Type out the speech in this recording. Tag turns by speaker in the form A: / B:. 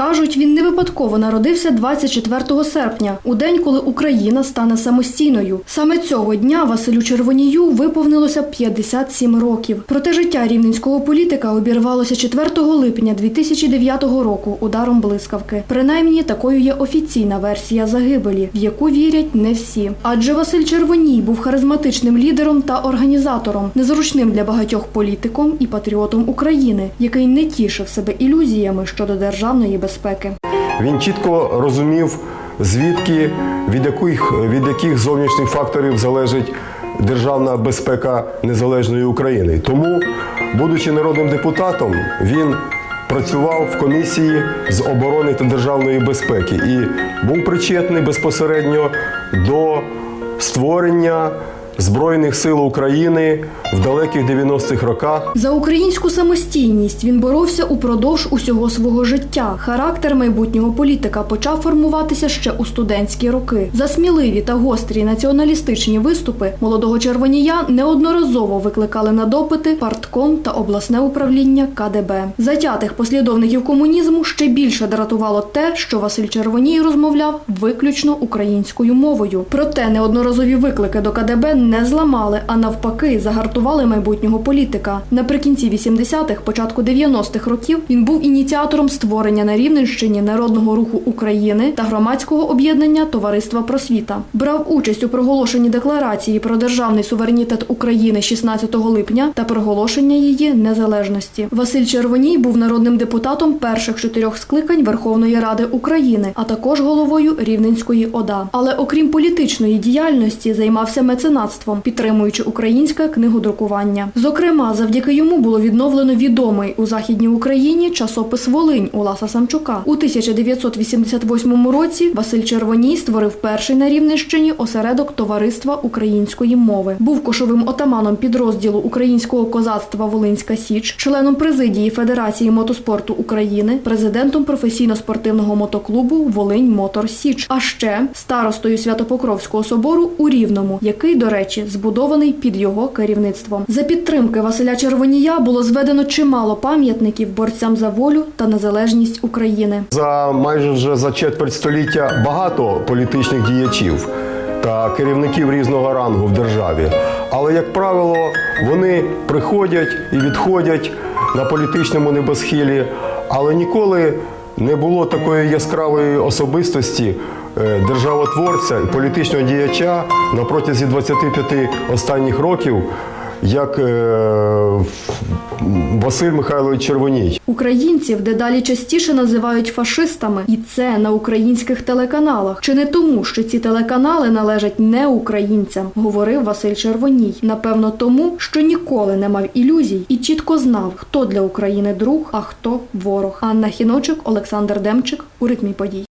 A: Кажуть, він не випадково народився 24 серпня, у день, коли Україна стане самостійною. Саме цього дня Василю Червонію виповнилося 57 років. Проте життя рівненського політика обірвалося 4 липня 2009 року ударом блискавки. Принаймні, такою є офіційна версія загибелі, в яку вірять не всі. Адже Василь Червоній був харизматичним лідером та організатором, незручним для багатьох політиком і патріотом України, який не тішив себе ілюзіями щодо державної безпеки.
B: Він чітко розумів, звідки від яких, від яких зовнішніх факторів залежить державна безпека незалежної України. Тому, будучи народним депутатом, він працював в комісії з оборони та державної безпеки і був причетний безпосередньо до створення Збройних сил України в далеких 90-х роках.
A: За українську самостійність він боровся упродовж усього свого життя. Характер майбутнього політика почав формуватися ще у студентські роки. За сміливі та гострі націоналістичні виступи молодого червонія неодноразово викликали на допити партком та обласне управління КДБ. Затятих послідовників комунізму ще більше дратувало те, що Василь Червоній розмовляв виключно українською мовою. Проте неодноразові виклики до КДБ не зламали, а навпаки, загартували майбутнього політика. Наприкінці 80-х, початку 90-х років він був ініціатором створення на Рівненщині народного руху України та громадського об'єднання Товариства Просвіта. Брав участь у проголошенні декларації про державний суверенітет України 16 липня та проголошення її незалежності. Василь Червоній був народним депутатом перших чотирьох скликань Верховної Ради України, а також головою Рівненської ОДА. Але окрім політичної діяльності, займався меценатством, підтримуючи українське книгодрукування. Зокрема, завдяки йому було відновлено відомий у західній Україні часопис Волинь Уласа Самчука. У 1988 році Василь Червоній створив перший на Рівненщині осередок товариства української мови. Був кошовим отаманом підрозділу українського козацтва Волинська Січ, членом президії Федерації мотоспорту України, президентом професійно-спортивного мотоклубу Волинь Мотор Січ, а ще старостою Святопокровського собору у Рівному, який, до речі, збудований під його керівництвом. За підтримки Василя Червонія було зведено чимало пам'ятників борцям за волю та незалежність України.
B: За майже вже за четверть століття багато політичних діячів та керівників різного рангу в державі. Але, як правило, вони приходять і відходять на політичному небосхилі, але ніколи не було такої яскравої особистості державотворця і політичного діяча на протязі 25 останніх років, як е, Василь Михайлович Червоній.
A: Українців дедалі частіше називають фашистами, і це на українських телеканалах. Чи не тому, що ці телеканали належать не українцям, говорив Василь Червоній. Напевно, тому, що ніколи не мав ілюзій і чітко знав, хто для України друг, а хто ворог. Анна Хіночик, Олександр Демчик у ритмі подій.